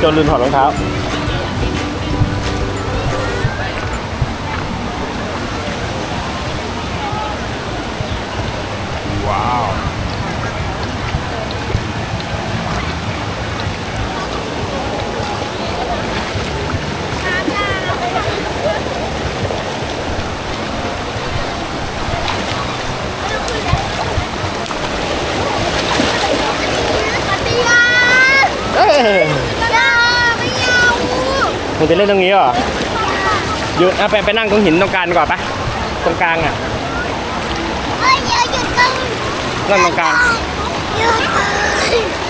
โจนลืมถอดรองเท้า มึงจะเล่นตรงนี้เหรอหยุดเอาไปไปนั่งตรงหินตรงกลางดีกว่อนปะตรงกลางอะนั่งตรงกลาง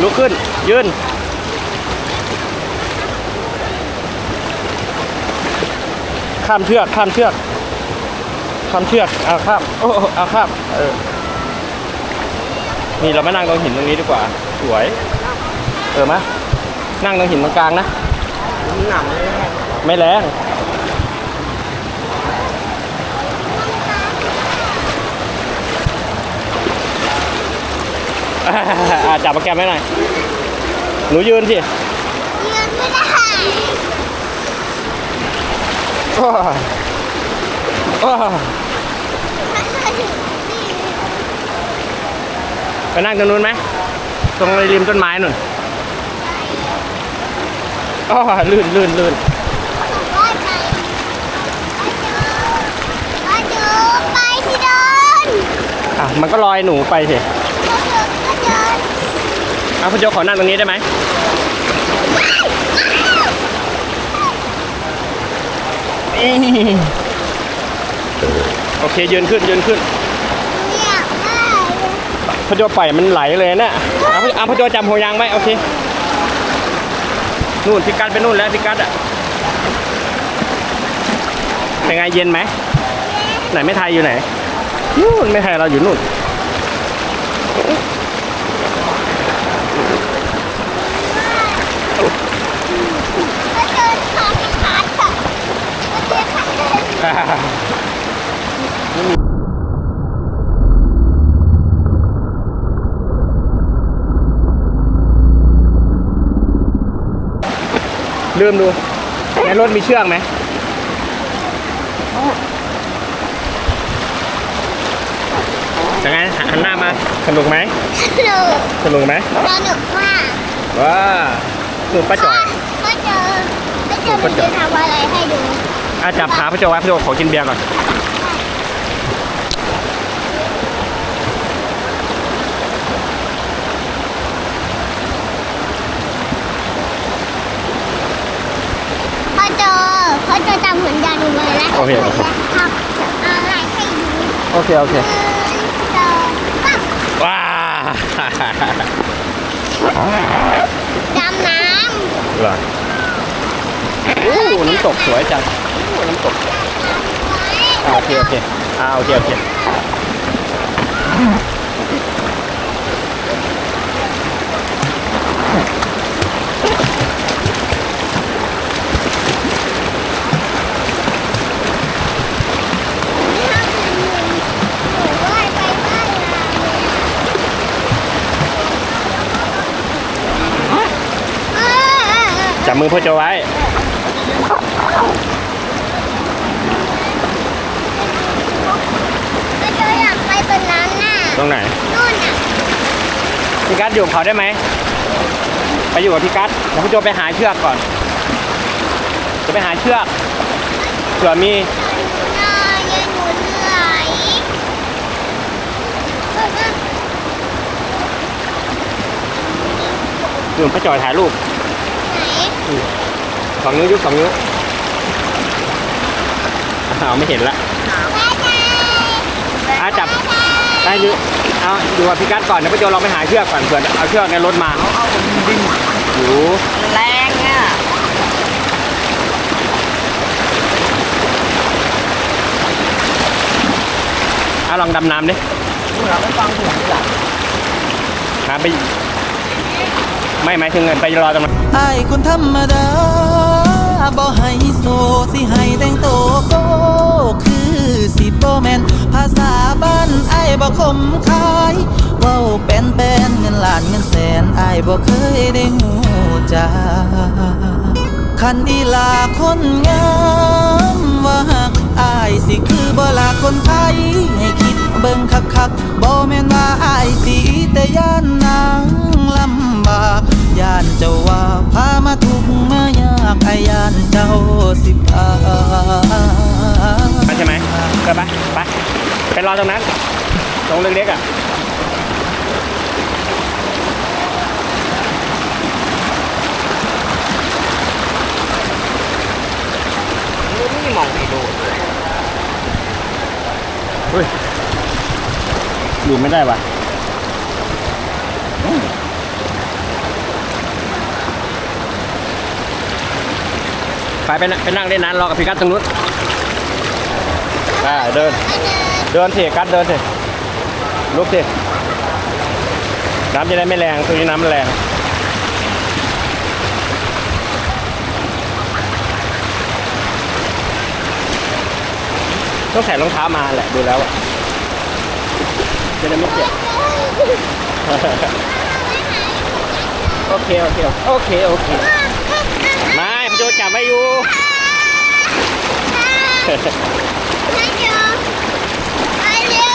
ลุกขึ้น ยืนข้ามเชือกข้ามเชือกข้ามเชือกเอาข้ามโอ้โอ้เอาข้ามเออนี่เรามานั่งตรงหินตรงนี้ดีกว่า สวย เออมะนั่งตรงหินตรงกลางนะ หนังเลยไม่แรงอ่าจับมาแกมไว้หน่อย หนูยืนสิโอ้ยโอ้ไปนั่งตรงนู้นไหม ตรงริมต้นไม้นู่น อ๋อลื่นลื่นลื่นไปที่เดินอะมันก็ลอยหนูไปสิก็เดินอะพ่อโจขอนั่งตรงนี้ได้ไหมอี้โอเคยืนขึ้นยืนขึ้นเนี่ยได้พ่อโจปล่อยมันไหลเลยนะเอาพ่อเอาพ่อโจจำหัวยางไว้โอเค นู่นพิกัดไปนู่นแล้วพิกัดอะเป็นไงเย็นไหมไหนไม่ไทยอยู่ไหนนู่นไม่ไทยเราอยู่นู่นเดินขาขาดค่ะก็เดินขาเดิน ลืมดูในรถมีเชือกไหมยังไงหันหน้ามา สนุกไหมสนุกสนุกไหมสนุกมากว้าสนุกป้าจ่อยก็เจอก็เจอมันจะทำอะไรให้ดูอาจับขาพระโจไว้พระโจขอกินเบียร์ก่อน พ่อเจอพ่อเจอจำเห มือนยาดูเลยนะโอเคโอเคทำอะไรให้ดูโอเคโอเคหนึ่งสองสามว้าดำน้เหรอโอ้น้ำตกสวยจังโอ้น้ำตกำอ่าโอเคโอเคอ่าโอเคโอเค จับมือพ่อโจไว้ ก็เจออยากไปตรงนั้นน่ะตรงไหน นู่นน่ะพี่กัสอยู่กับเขาได้ไหม ไปอยู่กับพี่กัสเดี๋ยวพ่อโจไปหาเชือกก่อน จะไปหาเชือกเผื่อมีน่าเย็นหนูเหนื่อยเออเออนู่นพ่อจอยถ่ายรูปไหน สองนิ้วยกสองนิ้วอ้าวไม่เห็นละแม่ใจอาจับได้นิ้วเอาอยู่กับพี่กัสก่อนเดี๋ยวพ่อโจลองไปหาเชือกก่อนเผื่อเอาเชือกในรถมาเอาผมดิ้นอยู่แรงอะเอาลองดำน้ำดิเหมือนไม่ฟังผมเลยอะหาไป ไม่หมายถึงเงินไปรอตรงนั้นไอ้คนธรรมดาบ่ให้โซสิให้แต่งโตโก็คือสิบ่แมนภาษาบ้านไอ้บ่คมคายเว้าเป็นเป็นเงินล้านเงินแสนไอ้บ่เคยได้หูจักดาคันอีลาคนงามว่าหักอายสิคือบ่ลาคนไทยให้คิดเบิ่งคักๆบ่แม่นว่าอายสิแต่ย่านนางลำบาก ย่านเจ้าว่าพามาทุกข์มายากอายย่านเจ้าสิพาไปใช่ไหมไปไปไปไปรอตรงนั้นตรงเล็กๆอะไม่มองไม่ดูเฮ้ยอยู่ไม่ได้ว่ะ ไปไปนั่งไปนั่งเล่นน้ำรอกับพี่กัดตรงนู้นไปเดิน เดินเถอะกัดเดินเถอะลุกเถอะน้ำจะได้ไม่แรงตัวนี้น้ำมันแรงต้องใส่รองเท้ามาแหละดูแล้วอะจะได้ไม่เจ็บโอเค โอเค โอเค โอเคไม่พ ระโจจับไว้อยู่ไม่เจอไปเร็ว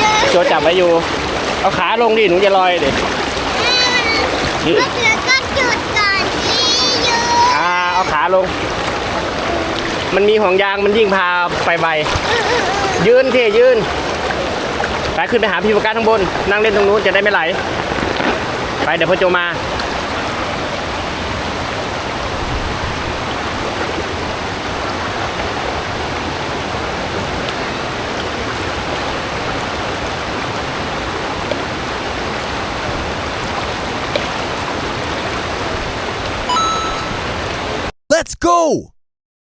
เร็วโจจับไว้อยู่ เอาขาลงดิ หนูจะลอยดินี่มันจะต้องจุดก่อนที่อยู่อ่า เอาขาลง มันมีห่วงยางมันยิ่งพาไปไวยืนที่ยืนไปขึ้นไปหาพี่ประกันข้างบน นั่งเล่นตรงนู้นจะได้ไม่ไหล ไปเดี๋ยวพ่อโจมา go!